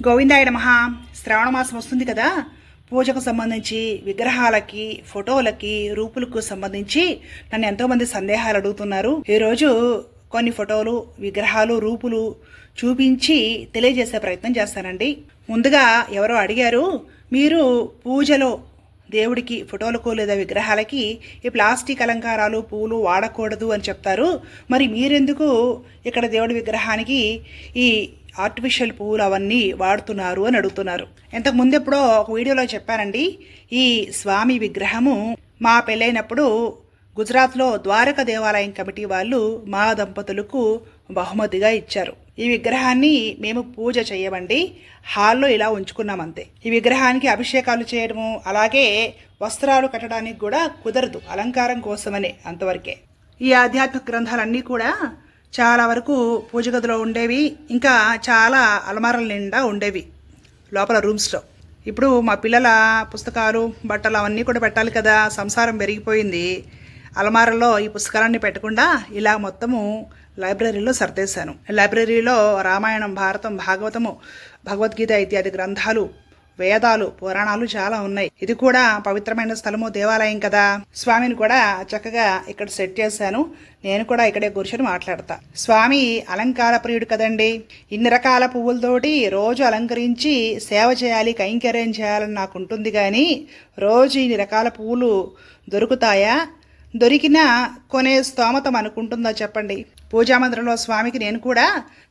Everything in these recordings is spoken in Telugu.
గోవిందాయ నమ. శ్రావణ మాసం వస్తుంది కదా. పూజకు సంబంధించి విగ్రహాలకి ఫోటోలకి రూపులకు సంబంధించి నన్ను ఎంతోమంది సందేహాలు అడుగుతున్నారు. ఈరోజు కొన్ని ఫోటోలు విగ్రహాలు రూపులు చూపించి తెలియజేసే ప్రయత్నం చేస్తానండి. ముందుగా ఎవరో అడిగారు మీరు పూజలో దేవుడికి ఫోటోలకు లేదా విగ్రహాలకి ఈ ప్లాస్టిక్ అలంకారాలు పూలు వాడకూడదు అని చెప్తారు. మరి మీరెందుకు ఇక్కడ దేవుడి విగ్రహానికి ఈ ఆర్టిఫిషియల్ పువ్వులు అవన్నీ వాడుతున్నారు అని అడుగుతున్నారు. ఇంతకు ముందు ఎప్పుడో ఒక వీడియోలో చెప్పానండి ఈ స్వామి విగ్రహము మా పెళ్ళైనప్పుడు గుజరాత్లో ద్వారక దేవాలయం కమిటీ వాళ్ళు మా దంపతులకు బహుమతిగా ఇచ్చారు. ఈ విగ్రహాన్ని మేము పూజ చేయమండి హాల్లో ఇలా ఉంచుకున్నామంతే ఈ విగ్రహానికి అభిషేకాలు చేయడము అలాగే వస్త్రాలు కట్టడానికి కూడా కుదరదు అలంకారం కోసమనే అంతవరకే. ఈ ఆధ్యాత్మిక గ్రంథాలన్నీ కూడా చాలా వరకు పూజ గదిలో ఉండేవి ఇంకా చాలా అలమారల నిండా ఉండేవి లోపల రూమ్స్లో ఇప్పుడు మా పిల్లల పుస్తకాలు బట్టలు అవన్నీ కూడా పెట్టాలి కదా సంసారం పెరిగిపోయింది. అలమారలో ఈ పుస్తకాలన్నీ పెట్టకుండా ఇలా మొత్తము లైబ్రరీలో సర్దేశాను. లైబ్రరీలో రామాయణం భారతం భాగవతము భగవద్గీత ఇత్యాది గ్రంథాలు వేదాలు పురాణాలు చాలా ఉన్నాయి. ఇది కూడా పవిత్రమైన స్థలము దేవాలయం కదా. స్వామిని కూడా చక్కగా ఇక్కడ సెట్ చేశాను. నేను కూడా ఇక్కడే కూర్చొని మాట్లాడతా. స్వామి అలంకార ప్రియుడు కదండి. ఇన్ని రకాల పువ్వులతోటి రోజు అలంకరించి సేవ చేయాలి కైంకర్యం చేయాలని నాకు ఉంటుంది కానీ రోజు ఇన్ని రకాల పువ్వులు దొరుకుతాయా? దొరికినా కొనే స్తోమత అనుకుంటుందా చెప్పండి. పూజామందిరంలో స్వామికి నేను కూడా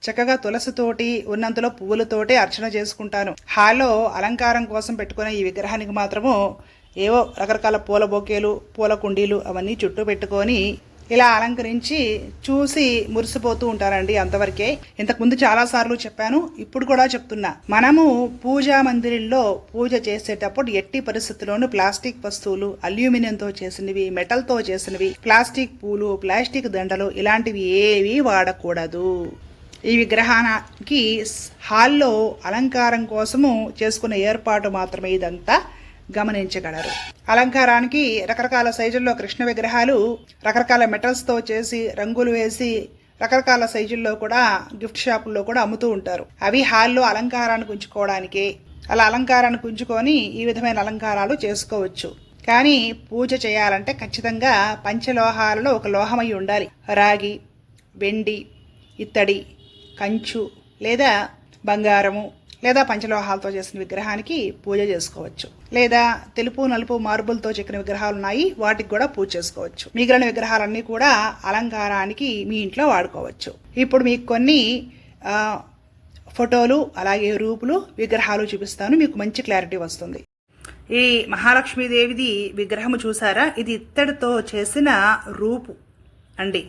చక్కగా తులసితోటి ఉన్నంతలో పువ్వులతోటి అర్చన చేసుకుంటాను. హాల్లో అలంకారం కోసం పెట్టుకునే ఈ విగ్రహానికి మాత్రము ఏవో రకరకాల పూల బొకేలు పూల కుండీలు అవన్నీ చుట్టూ పెట్టుకొని ఇలా అలంకరించి చూసి మురిసిపోతూ ఉంటారండి అంతవరకే. ఇంతకుముందు చాలా సార్లు చెప్పాను ఇప్పుడు కూడా చెప్తున్నా. మనము పూజా మందిరంలో పూజ చేసేటప్పుడు ఎట్టి పరిస్థితుల్లోనూ ప్లాస్టిక్ వస్తువులు అల్యూమినియంతో చేసినవి మెటల్తో చేసినవి ప్లాస్టిక్ పూలు ప్లాస్టిక్ దండలు ఇలాంటివి ఏవి వాడకూడదు. ఈ విగ్రహానికి హాల్లో అలంకారం కోసము చేసుకున్న ఏర్పాటు మాత్రమే ఇదంతా. గమనించగలరు. అలంకారానికి రకరకాల సైజుల్లో కృష్ణ విగ్రహాలు రకరకాల మెటల్స్తో చేసి రంగులు వేసి రకరకాల సైజుల్లో కూడా గిఫ్ట్ షాపుల్లో కూడా అమ్ముతూ ఉంటారు. అవి హాల్లో అలంకారానికి ఉంచుకోవడానికి అలా అలంకారానికి ఉంచుకొని ఈ విధమైన అలంకారాలు చేసుకోవచ్చు. కానీ పూజ చేయాలంటే ఖచ్చితంగా పంచలోహాలలో ఒక లోహమై ఉండాలి. రాగి వెండి ఇత్తడి కంచు లేదా బంగారము లేదా పంచలోహాలతో చేసిన విగ్రహానికి పూజ చేసుకోవచ్చు. లేదా తెలుపు నలుపు మార్బుల్తో చెక్కిన విగ్రహాలు ఉన్నాయి వాటికి కూడా పూజ చేసుకోవచ్చు. మిగిలిన విగ్రహాలన్నీ కూడా అలంకారానికి మీ ఇంట్లో వాడుకోవచ్చు. ఇప్పుడు మీకు కొన్ని ఫోటోలు అలాగే రూపులు విగ్రహాలు చూపిస్తాను. మీకు మంచి క్లారిటీ వస్తుంది. ఈ మహాలక్ష్మీదేవిది విగ్రహము చూసారా? ఇది ఇత్తడితో చేసిన రూపు అండి.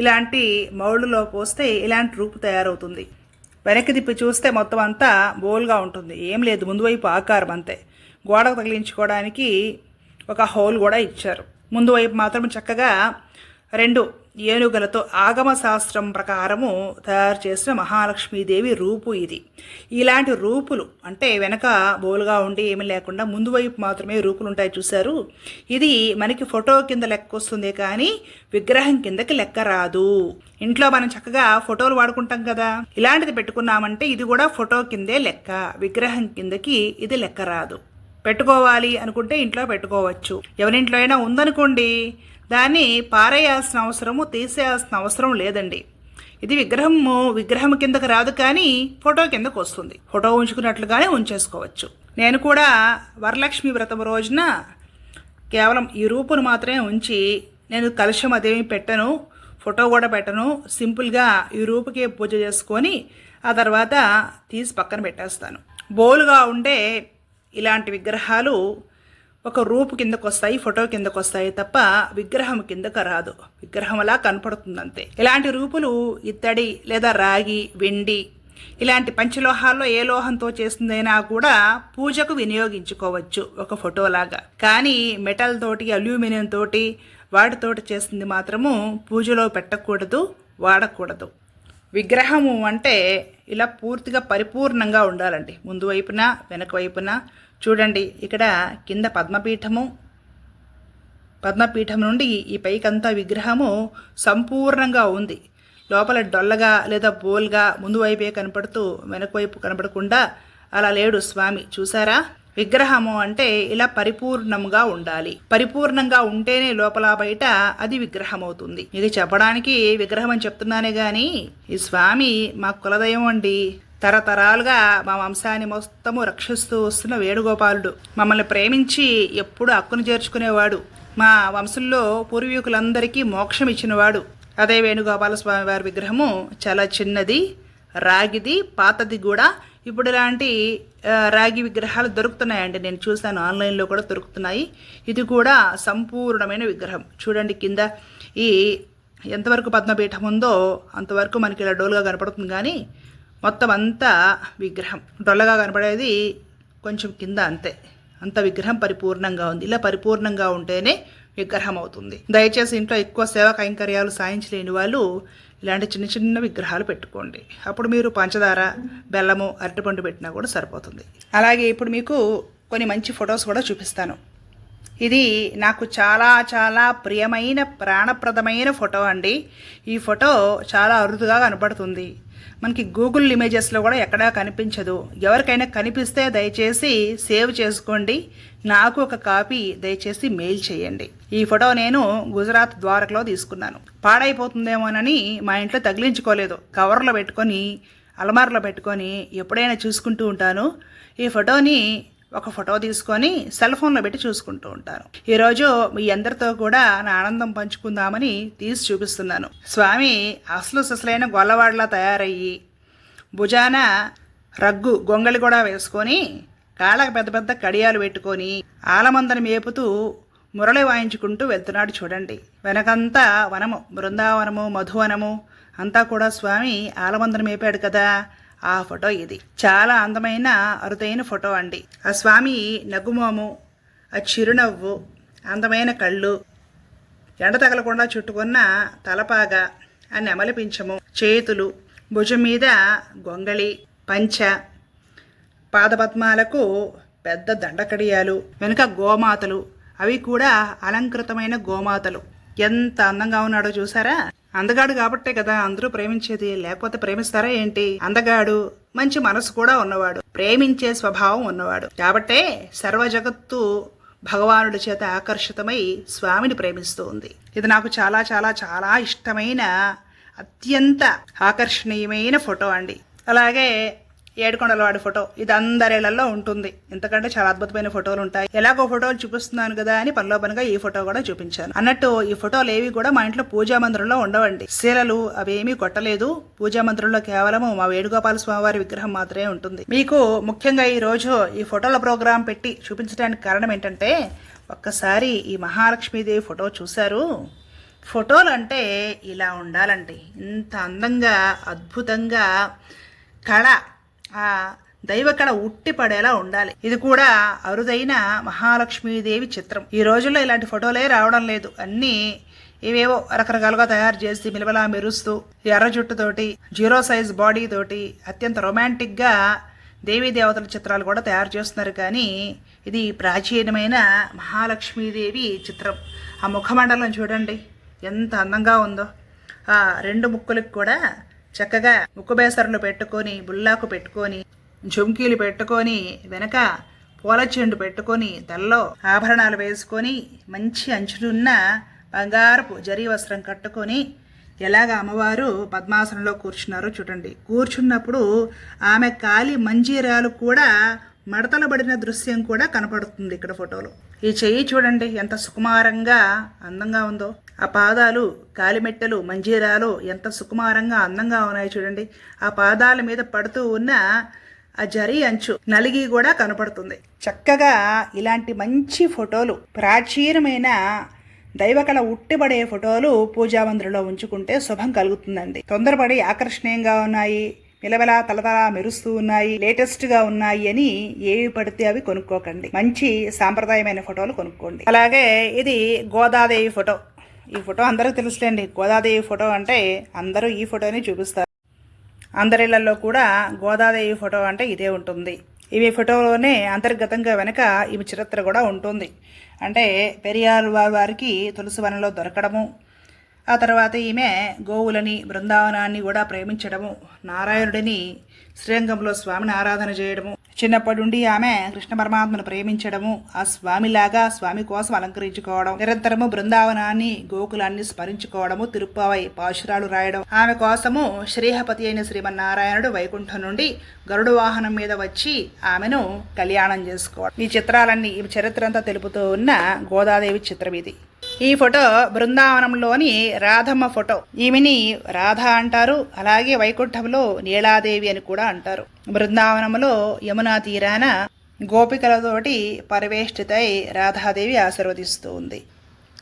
ఇలాంటి మౌళ్ళులో పోస్తే ఇలాంటి రూపు తయారవుతుంది. వెనక్కి తిప్పి చూస్తే మొత్తం అంతా బోల్గా ఉంటుంది. ఏం లేదు ముందు వైపు ఆకారం అంతే. గోడకు తగిలించుకోవడానికి ఒక హోల్ కూడా ఇచ్చారు. ముందు వైపు మాత్రం చక్కగా రెండు ఏనుగులతో ఆగమ శాస్త్రం ప్రకారము తయారు చేసిన మహాలక్ష్మీదేవి రూపు ఇది. ఇలాంటి రూపులు అంటే వెనక బోలుగా ఉండి ఏమి లేకుండా ముందు వైపు మాత్రమే రూపులు ఉంటాయి చూశారు. ఇది మనకి ఫోటో కింద లెక్క వస్తుంది కానీ విగ్రహం కిందకి లెక్క రాదు. ఇంట్లో మనం చక్కగా ఫోటోలు వాడుకుంటాం కదా. ఇలాంటిది పెట్టుకున్నామంటే ఇది కూడా ఫోటో కిందే లెక్క విగ్రహం కిందకి ఇది లెక్క రాదు. పెట్టుకోవాలి అనుకుంటే ఇంట్లో పెట్టుకోవచ్చు. ఎవరింట్లో అయినా ఉందనుకోండి దాన్ని పారేయాల్సిన అవసరము తీసేయాల్సిన అవసరం లేదండి. ఇది విగ్రహము విగ్రహం కిందకు రాదు కానీ ఫోటో కిందకు వస్తుంది. ఫోటో ఉంచుకున్నట్లుగానే ఉంచేసుకోవచ్చు. నేను కూడా వరలక్ష్మి వ్రతం రోజున కేవలం ఈ రూపును మాత్రమే ఉంచి నేను కలుషం అదేమి పెట్టను ఫోటో కూడా పెట్టను. సింపుల్గా ఈ రూపుకే పూజ చేసుకొని ఆ తర్వాత తీసి పక్కన పెట్టేస్తాను. బోలుగా ఉండే ఇలాంటి విగ్రహాలు ఒక రూపు కిందకు వస్తాయి ఫోటో కిందకు వస్తాయి తప్ప విగ్రహం కిందకు రాదు. విగ్రహం అలా కనపడుతుంది అంతే ఇలాంటి రూపులు ఇత్తడి లేదా రాగి వెండి ఇలాంటి పంచలోహాల్లో ఏ లోహంతో చేసిందైనా కూడా పూజకు వినియోగించుకోవచ్చు ఒక ఫోటోలాగా. కానీ మెటల్ తోటి అల్యూమినియం తోటి వాటితోటి చేసింది మాత్రము పూజలో పెట్టకూడదు వాడకూడదు. విగ్రహము అంటే ఇలా పూర్తిగా పరిపూర్ణంగా ఉండాలండి. ముందు వైపున వెనక వైపున. చూడండి ఇక్కడ కింద పద్మపీఠము పద్మపీఠం నుండి ఈ పైకంతా విగ్రహము సంపూర్ణంగా ఉంది. లోపల డొల్లగా లేదా బోల్గా ముందు వైపే కనపడుతూ వెనక వైపు కనపడకుండా అలా లేడు స్వామి. చూసారా? విగ్రహము అంటే ఇలా పరిపూర్ణముగా ఉండాలి. పరిపూర్ణంగా ఉంటేనే లోపల బయట అది విగ్రహం అవుతుంది ఇది చెప్పడానికి విగ్రహం అని చెప్తున్నానే గాని ఈ స్వామి మా కులదయం అండి. తరతరాలుగా మా వంశాన్ని మొత్తము రక్షిస్తూ వస్తున్న వేణుగోపాలుడు. మమ్మల్ని ప్రేమించి ఎప్పుడు హక్కును చేర్చుకునేవాడు. మా వంశంలో పూర్వీకులందరికీ మోక్షం ఇచ్చినవాడు. అదే వేణుగోపాల స్వామి వారి విగ్రహము చాలా చిన్నది రాగిది పాతది కూడా ఇప్పుడు ఇలాంటి రాగి విగ్రహాలు దొరుకుతున్నాయండి. నేను చూశాను ఆన్లైన్లో కూడా దొరుకుతున్నాయి. ఇది కూడా సంపూర్ణమైన విగ్రహం. చూడండి కింద ఈ ఎంతవరకు పద్మపీఠం ఉందో అంతవరకు మనకి ఇలా డోలుగా కనపడుతుంది. కానీ మొత్తం అంతా విగ్రహం. డొల్లగా కనపడేది కొంచెం కింద అంతే. అంత విగ్రహం పరిపూర్ణంగా ఉంది. ఇలా పరిపూర్ణంగా ఉంటేనే విగ్రహం అవుతుంది. దయచేసి ఇంట్లో ఎక్కువ సేవా కైంకర్యాలు సాధించలేని వాళ్ళు ఇలాంటి చిన్న చిన్న విగ్రహాలు పెట్టుకోండి. అప్పుడు మీరు పంచదార బెల్లము అరటిపండు పెట్టినా కూడా సరిపోతుంది. అలాగే ఇప్పుడు మీకు కొన్ని మంచి ఫొటోస్ కూడా చూపిస్తాను. ఇది నాకు చాలా చాలా ప్రియమైన ప్రాణప్రదమైన ఫోటో అండి. ఈ ఫోటో చాలా అరుదుగా కనపడుతుంది. మనకి గూగుల్ ఇమేజెస్లో కూడా ఎక్కడా కనిపించదు. ఎవరికైనా కనిపిస్తే దయచేసి సేవ్ చేసుకోండి. నాకు ఒక కాపీ దయచేసి మెయిల్ చేయండి. ఈ ఫోటో నేను గుజరాత్ ద్వారకలో తీసుకున్నాను. పాడైపోతుందేమోనని మా ఇంట్లో తగిలించుకోలేదు. కవర్లో పెట్టుకొని అలమార్లో పెట్టుకొని ఎప్పుడైనా చూసుకుంటూ ఉంటాను. ఈ ఫోటోని ఒక ఫోటో తీసుకొని సెల్ ఫోన్లో పెట్టి చూసుకుంటూ ఉంటాను ఈరోజు మీ అందరితో కూడా నా ఆనందం పంచుకుందామని తీసి చూపిస్తున్నాను. స్వామి అసలు ససలైన గొల్లవాడలా తయారయ్యి భుజాన రగ్గు గొంగళి కూడా వేసుకొని కాళ్ళకు పెద్ద పెద్ద కడియాలు పెట్టుకొని ఆలమందని మేపుతూ మురళి వాయించుకుంటూ వెళ్తున్నాడు చూడండి. వెనకంతా వనము బృందావనము మధువనము అంతా కూడా స్వామి ఆలమందని మేపాడు కదా. ఆ ఫోటో ఇది. చాలా అందమైన అరుదైన ఫోటో అండి. ఆ స్వామి నగుమోము ఆ చిరునవ్వు అందమైన కళ్ళు ఎండ తగలకుండా చుట్టుకున్న తలపాగ ఆ నెమలి పింఛము చేతులు భుజం మీద గొంగళి పంచ పాదపద్మాలకు పెద్ద దండకడియాలు వెనుక గోమాతలు. అవి కూడా అలంకృతమైన గోమాతలు. ఎంత అందంగా ఉన్నాడో చూసారా? అందగాడు కాబట్టే కదా అందరూ ప్రేమించేది లేకపోతే ప్రేమిస్తారా ఏంటి? అందగాడు మంచి మనసు కూడా ఉన్నవాడు ప్రేమించే స్వభావం ఉన్నవాడు. కాబట్టే సర్వ జగత్తు భగవానుడి చేత ఆకర్షితమై స్వామిని ప్రేమిస్తూ ఉంది. ఇది నాకు చాలా చాలా చాలా ఇష్టమైన అత్యంత ఆకర్షణీయమైన ఫోటో అండి. అలాగే ఏడుకొండలవాడి ఫోటో. ఇది అందరిళ్ళలో ఉంటుంది. ఎందుకంటే చాలా అద్భుతమైన ఫోటోలు ఉంటాయి. ఎలాగో ఫోటోలు చూపిస్తున్నాను కదా అని పనిలో పనిగా ఈ ఫోటో కూడా చూపించాను. అన్నట్టు ఈ ఫోటోలు ఏవి కూడా మా ఇంట్లో పూజా మందిరంలో ఉండవండి. శీలలు అవేమీ కొట్టలేదు. పూజా మందిరంలో కేవలం మా వేణుగోపాల స్వామివారి విగ్రహం మాత్రమే ఉంటుంది. మీకు ముఖ్యంగా ఈ రోజు ఈ ఫోటోల ప్రోగ్రాం పెట్టి చూపించడానికి కారణం ఏంటంటే ఒక్కసారి ఈ మహాలక్ష్మీదేవి ఫోటో చూశారు. ఫోటోలు అంటే ఇలా ఉండాలండి. ఇంత అందంగా అద్భుతంగా కళ ఆ దైవ కళ ఉట్టిపడేలా ఉండాలి. ఇది కూడా అరుదైన మహాలక్ష్మీదేవి చిత్రం. ఈ రోజుల్లో ఇలాంటి ఫోటోలే రావడం లేదు. అన్నీ ఇవేవో రకరకాలుగా తయారు చేసి మిలబలా మెరుస్తూ ఎర్ర జుట్టుతోటి జీరో సైజ్ బాడీ తోటి అత్యంత రొమాంటిక్గా దేవీ దేవతల చిత్రాలు కూడా తయారు చేస్తున్నారు. కానీ ఇది ప్రాచీనమైన మహాలక్ష్మీదేవి చిత్రం. ఆ ముఖమండలం చూడండి ఎంత అందంగా ఉందో. ఆ రెండు ముక్కులకు కూడా చక్కగా ముక్కుబేసర్లు పెట్టుకొని బుల్లాకు పెట్టుకొని జుంకీలు పెట్టుకొని వెనక పూల చెండు పెట్టుకొని తల్లో ఆభరణాలు వేసుకొని మంచి అంచులున్న బంగారపు జరీ వస్త్రం కట్టుకొని ఎలాగ అమ్మవారు పద్మాసనంలో కూర్చున్నారో చూడండి. కూర్చున్నప్పుడు ఆమె కాలి మంజీరాలు కూడా మడతలబడిన దృశ్యం కూడా కనపడుతుంది ఇక్కడ ఫోటోలో. ఈ చెయ్యి చూడండి ఎంత సుకుమారంగా అందంగా ఉందో. ఆ పాదాలు కాలిమెట్టెలు మంజీరాలు ఎంత సుకుమారంగా అందంగా ఉన్నాయి చూడండి. ఆ పాదాల మీద పడుతూ ఉన్న ఆ జరి అంచు నలిగి కూడా కనపడుతుంది. చక్కగా ఇలాంటి మంచి ఫోటోలు ప్రాచీనమైన దైవకళ ఉట్టిపడే ఫోటోలు పూజామందిరంలో ఉంచుకుంటే శుభం కలుగుతుందండి. తొందరపడి ఆకర్షణీయంగా ఉన్నాయి. విలవల తలతల మెరుస్తూ ఉన్నాయి లేటెస్ట్గా ఉన్నాయి అని ఏవి పడితే అవి కొనుక్కోకండి. మంచి సాంప్రదాయమైన ఫోటోలు కొనుక్కోండి. అలాగే ఇది గోదాదేవి ఫోటో. ఈ ఫోటో అందరికీ తెలుసులేండి. గోదాదేవి ఫోటో అంటే అందరూ ఈ ఫోటోని చూపిస్తారు. అందరిళ్ళలో కూడా గోదాదేవి ఫోటో అంటే ఇదే ఉంటుంది. ఇవి ఫోటోలోనే అంతర్గతంగా వెనక ఇవి చరిత్ర కూడా ఉంటుంది. అంటే పెరియార్ వారి వారికి తులసి వనంలో దొరకడము ఆ తర్వాత ఈమె గోవులని బృందావనాన్ని కూడా ప్రేమించడము నారాయణుడిని శ్రీరంగంలో స్వామిని ఆరాధన చేయడము. చిన్నప్పటి నుండి ఆమె కృష్ణ పరమాత్మను ప్రేమించడము ఆ స్వామిలాగా స్వామి కోసం అలంకరించుకోవడం నిరంతరము బృందావనాన్ని గోకులాన్ని స్మరించుకోవడము తిరుప్పావై పాశురాలు రాయడం. ఆమె కోసము శ్రీహపతి అయిన శ్రీమన్నారాయణుడు వైకుంఠం నుండి గరుడు వాహనం మీద వచ్చి ఆమెను కళ్యాణం చేసుకోవడం. ఈ చిత్రాలన్నీ ఈ చరిత్ర అంతా తెలుపుతూ ఉన్న గోదాదేవి చిత్రం ఇది ఈ ఫోటో బృందావనంలోని రాధమ్మ ఫోటో. ఈమెని రాధ అంటారు అలాగే వైకుంఠంలో నీలాదేవి అని కూడా అంటారు. బృందావనంలో యమునా తీరాన గోపికలతోటి పరివేష్టితై రాధాదేవి ఆశీర్వదిస్తూ ఉంది.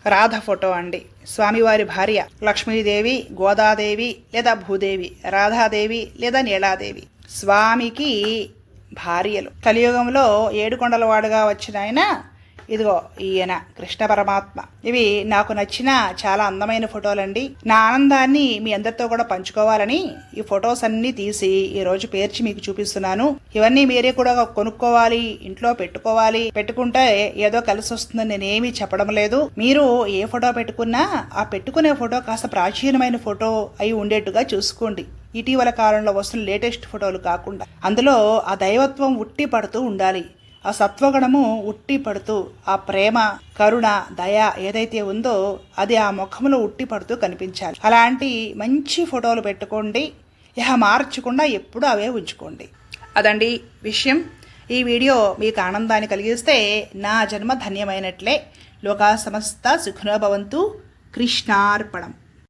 రాధ ఫోటో అండి. స్వామివారి భార్య లక్ష్మీదేవి గోదాదేవి లేదా భూదేవి రాధాదేవి లేదా నీలాదేవి. స్వామికి భార్యలు. కలియుగంలో ఏడుకొండలవాడుగా వచ్చిన ఆయన ఇదిగో ఈయన కృష్ణ పరమాత్మ. ఇవి నాకు నచ్చిన చాలా అందమైన ఫోటోలండి. నా ఆనందాన్ని మీ అందరితో కూడా పంచుకోవాలని ఈ ఫొటోస్ అన్ని తీసి ఈ రోజు పేర్చి మీకు చూపిస్తున్నాను. ఇవన్నీ మీరే కూడా కొనుక్కోవాలి ఇంట్లో పెట్టుకోవాలి. పెట్టుకుంటే ఏదో కలిసి వస్తుందని నేనేమి చెప్పడం లేదు. మీరు ఏ ఫోటో పెట్టుకున్నా ఆ పెట్టుకునే ఫోటో కాస్త ప్రాచీనమైన ఫోటో అయి ఉండేట్టుగా చూసుకోండి. ఇటీవల కాలంలో వస్తున్న లేటెస్ట్ ఫోటోలు కాకుండా. అందులో ఆ దైవత్వం ఉట్టి పడుతూ ఉండాలి. ఆ సత్వగుణము ఉట్టి పడుతూ ఆ ప్రేమ కరుణ దయ ఏదైతే ఉందో అది ఆ ముఖంలో ఉట్టి పడుతూ కనిపించాలి. అలాంటి మంచి ఫోటోలు పెట్టుకోండి. ఇహ మార్చకుండా ఎప్పుడూ అవే ఉంచుకోండి. అదండి విషయం. ఈ వీడియో మీకు ఆనందాన్ని కలిగిస్తే నా జన్మ ధన్యమైనట్లే. లోకా సమస్త సుఖనోభవంతు కృష్ణార్పణం.